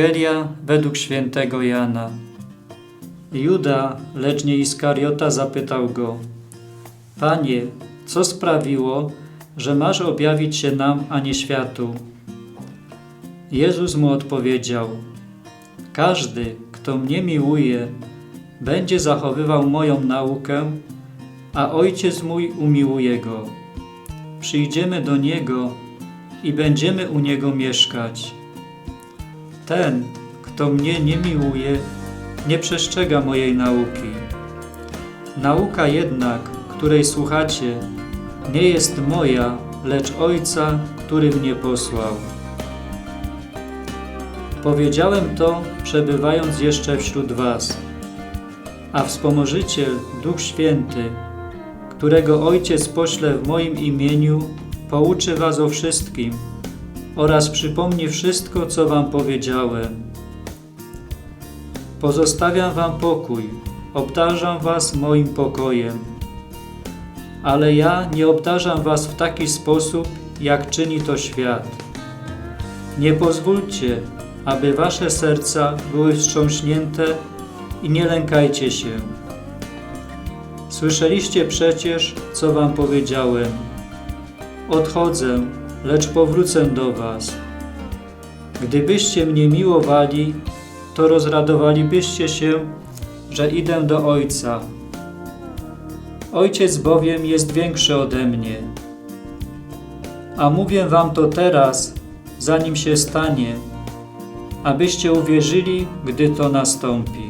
Ewangelia według świętego Jana. Juda, lecz nie Iskariota, zapytał go: Panie, co sprawiło, że masz objawić się nam, a nie światu? Jezus mu odpowiedział: Każdy, kto mnie miłuje, będzie zachowywał moją naukę, a Ojciec mój umiłuje go. Przyjdziemy do Niego i będziemy u Niego mieszkać. Ten, kto mnie nie miłuje, nie przestrzega mojej nauki. Nauka jednak, której słuchacie, nie jest moja, lecz Ojca, który mnie posłał. Powiedziałem to, przebywając jeszcze wśród Was. A wspomożyciel, Duch Święty, którego Ojciec pośle w moim imieniu, pouczy Was o wszystkim oraz przypomni wszystko, co Wam powiedziałem. Pozostawiam Wam pokój, obdarzam Was moim pokojem. Ale ja nie obdarzam Was w taki sposób, jak czyni to świat. Nie pozwólcie, aby Wasze serca były wstrząśnięte i nie lękajcie się. Słyszeliście przecież, co Wam powiedziałem. Odchodzę, lecz powrócę do Was. Gdybyście mnie miłowali, to rozradowalibyście się, że idę do Ojca. Ojciec bowiem jest większy ode mnie. A mówię Wam to teraz, zanim się stanie, abyście uwierzyli, gdy to nastąpi.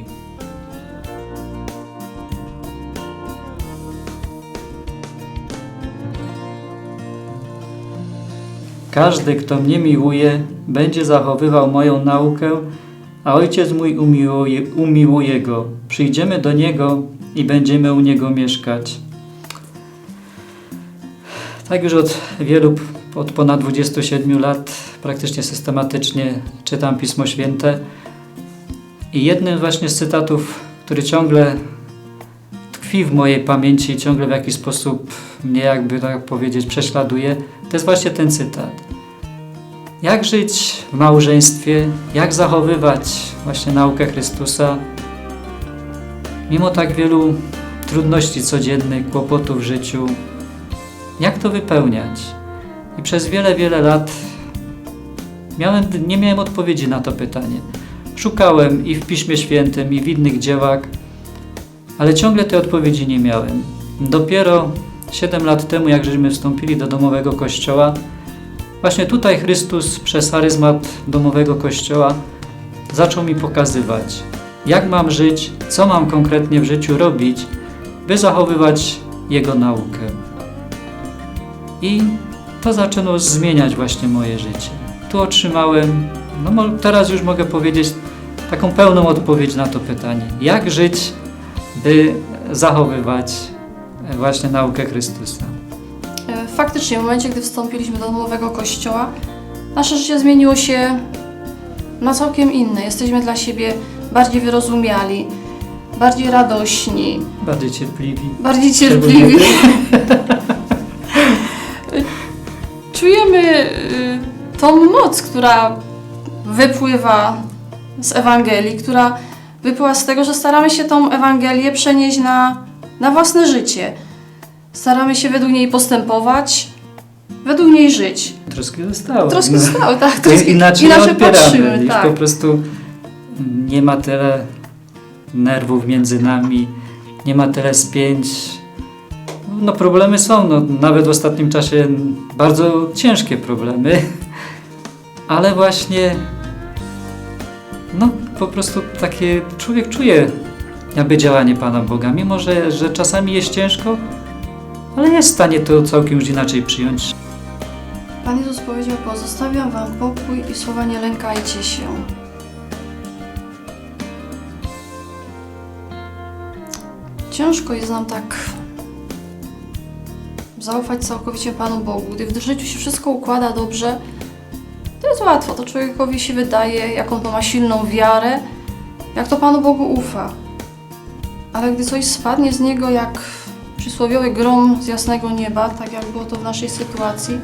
Każdy, kto mnie miłuje, będzie zachowywał moją naukę, a Ojciec mój umiłuje, umiłuje go. Przyjdziemy do Niego i będziemy u Niego mieszkać. Tak już od wielu, od ponad 27 lat praktycznie systematycznie czytam Pismo Święte i jednym właśnie z cytatów, który ciągle tkwi w mojej pamięci i ciągle w jakiś sposób mnie jakby tak powiedzieć prześladuje, to jest właśnie ten cytat. Jak żyć w małżeństwie, jak zachowywać właśnie naukę Chrystusa, mimo tak wielu trudności codziennych, kłopotów w życiu, jak to wypełniać? I przez wiele, wiele lat miałem, nie miałem odpowiedzi na to pytanie. Szukałem i w Piśmie Świętym, i w innych dziełach, ale ciągle tej odpowiedzi nie miałem. Dopiero 7 lat temu, jak żeśmy wstąpili do domowego kościoła, właśnie tutaj Chrystus przez charyzmat domowego kościoła zaczął mi pokazywać, jak mam żyć, co mam konkretnie w życiu robić, by zachowywać Jego naukę. I to zaczęło zmieniać właśnie moje życie. Tu otrzymałem, no teraz już mogę powiedzieć, taką pełną odpowiedź na to pytanie. Jak żyć, by zachowywać e, właśnie naukę Chrystusa? E, Faktycznie, w momencie, gdy wstąpiliśmy do domowego kościoła, nasze życie zmieniło się na całkiem inne. Jesteśmy dla siebie bardziej wyrozumiali, bardziej radośni, Bardziej cierpliwi. bardziej cierpliwi. Czujemy y, tą moc, która wypływa z Ewangelii, która wypływa z tego, że staramy się tą Ewangelię przenieść na, na własne życie. Staramy się według niej postępować, według niej żyć. Troszkę zostało. Troszkę No. stało, tak? To Troszkę, inaczej, odbieramy. patrzymy, Już tak. po prostu nie ma tyle nerwów między nami, nie ma tyle spięć. No problemy są, no, nawet w ostatnim czasie bardzo ciężkie problemy, ale właśnie no po prostu takie człowiek czuje jakby działanie Pana Boga, mimo że, że czasami jest ciężko, ale jest w stanie to całkiem już inaczej przyjąć. Pan Jezus powiedział, pozostawiam wam pokój i słowa nie lękajcie się. Ciężko jest nam tak zaufać całkowicie Panu Bogu. Gdy w życiu się wszystko układa dobrze, jest łatwo. To człowiekowi się wydaje, jaką to ma silną wiarę, jak to Panu Bogu ufa. Ale gdy coś spadnie z niego jak przysłowiowy grom z jasnego nieba, tak jak było to w naszej sytuacji,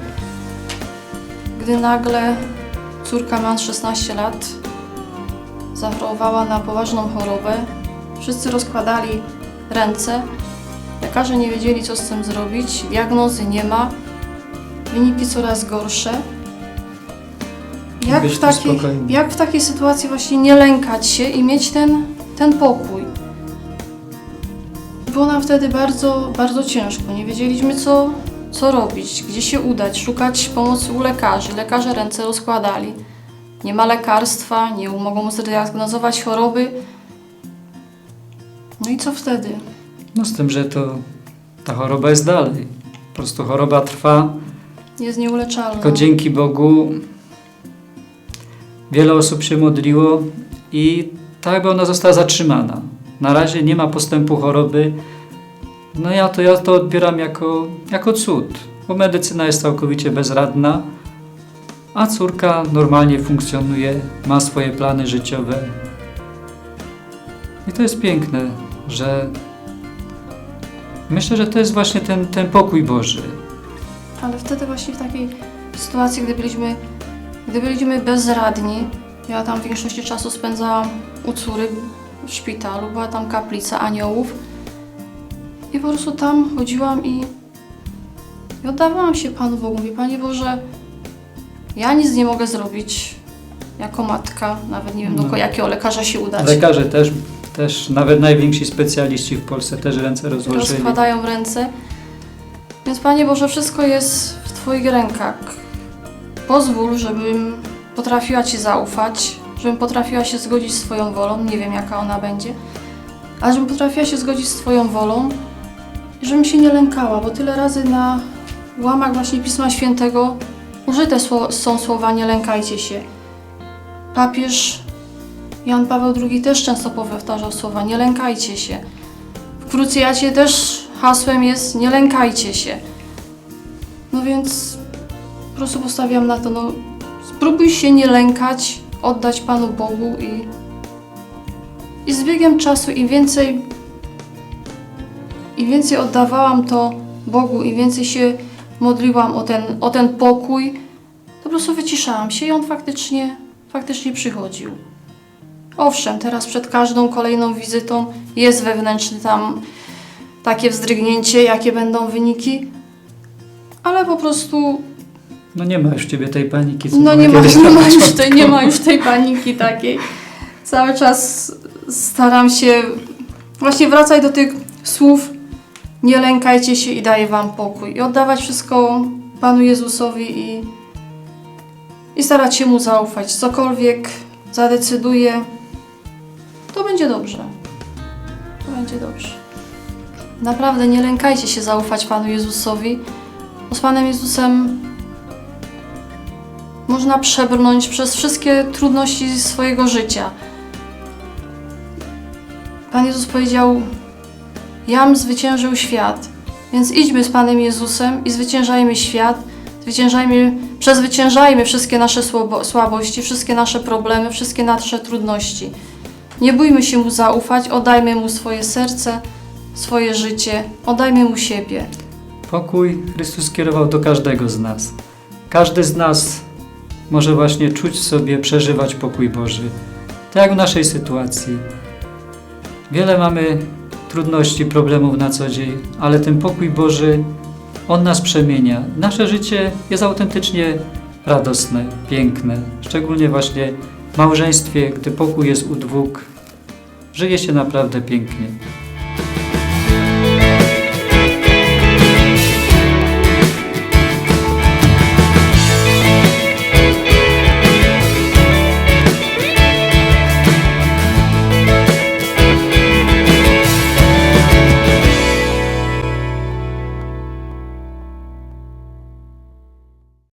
gdy nagle córka ma 16 lat zachorowała na poważną chorobę. Wszyscy rozkładali ręce. Lekarze nie wiedzieli, co z tym zrobić. Diagnozy nie ma. Wyniki coraz gorsze. Jak w, takiej, spokojny. jak w takiej sytuacji właśnie nie lękać się i mieć ten, ten pokój? Było nam wtedy bardzo, bardzo ciężko. Nie wiedzieliśmy, co, co robić, gdzie się udać, szukać pomocy u lekarzy. Lekarze ręce rozkładali. Nie ma lekarstwa, nie mogą zdiagnozować choroby. No i co wtedy? No z tym, że to ta choroba jest dalej. Po prostu choroba trwa, Jest nieuleczalna. tylko dzięki Bogu wiele osób się modliło i tak jakby ona została zatrzymana. Na razie nie ma postępu choroby. No ja to, ja to odbieram jako, jako cud, bo medycyna jest całkowicie bezradna, a córka normalnie funkcjonuje, ma swoje plany życiowe. I to jest piękne, że myślę, że to jest właśnie ten, ten pokój Boży. Ale wtedy właśnie w takiej sytuacji, gdy byliśmy, gdy byliśmy bezradni, ja tam większość czasu spędzałam u córy w szpitalu, była tam kaplica aniołów i po prostu tam chodziłam i, i oddawałam się Panu Bogu. Mówię, Panie Boże, ja nic nie mogę zrobić jako matka, nawet nie wiem No. do jakiego lekarza się udać. Lekarze też, też, nawet najwięksi specjaliści w Polsce też ręce rozłożyli. rozkładają ręce. Więc Panie Boże, wszystko jest w Twoich rękach. Pozwól, żebym potrafiła Ci zaufać, żebym potrafiła się zgodzić z Twoją wolą, nie wiem jaka ona będzie, ale żebym potrafiła się zgodzić z Twoją wolą i żebym się nie lękała, bo tyle razy na łamach właśnie Pisma Świętego użyte są słowa nie lękajcie się. Papież Jan Paweł II też często powtarzał słowa nie lękajcie się. W krucjacie też hasłem jest nie lękajcie się. No więc po prostu postawiam na to, no spróbuj się nie lękać, oddać Panu Bogu i, i z biegiem czasu im więcej im więcej oddawałam to Bogu, im więcej się modliłam o ten, o ten pokój, to po prostu wyciszałam się i on faktycznie, faktycznie przychodził. Owszem, teraz przed każdą kolejną wizytą jest wewnętrzny tam takie wzdrygnięcie, jakie będą wyniki, ale po prostu No nie ma już ciebie tej paniki, co no nie ma, nie ma, już tej, nie ma już tej paniki takiej. Cały czas staram się właśnie wracać do tych słów nie lękajcie się i daję wam pokój i oddawać wszystko Panu Jezusowi i, i starać się Mu zaufać. Cokolwiek zadecyduje, to będzie dobrze. To będzie dobrze. Naprawdę nie lękajcie się zaufać Panu Jezusowi, bo z Panem Jezusem można przebrnąć przez wszystkie trudności swojego życia. Pan Jezus powiedział: Jam zwyciężył świat. Więc idźmy z Panem Jezusem i zwyciężajmy świat, zwyciężajmy, przezwyciężajmy wszystkie nasze słabo- słabości, wszystkie nasze problemy, wszystkie nasze trudności. Nie bójmy się Mu zaufać, oddajmy Mu swoje serce, swoje życie, oddajmy Mu siebie. Pokój Chrystus skierował do każdego z nas. Każdy z nas może właśnie czuć sobie, przeżywać pokój Boży. Tak w naszej sytuacji. Wiele mamy trudności, problemów na co dzień, ale ten pokój Boży, On nas przemienia. Nasze życie jest autentycznie radosne, piękne. Szczególnie właśnie w małżeństwie, gdy pokój jest u dwóch, żyje się naprawdę pięknie.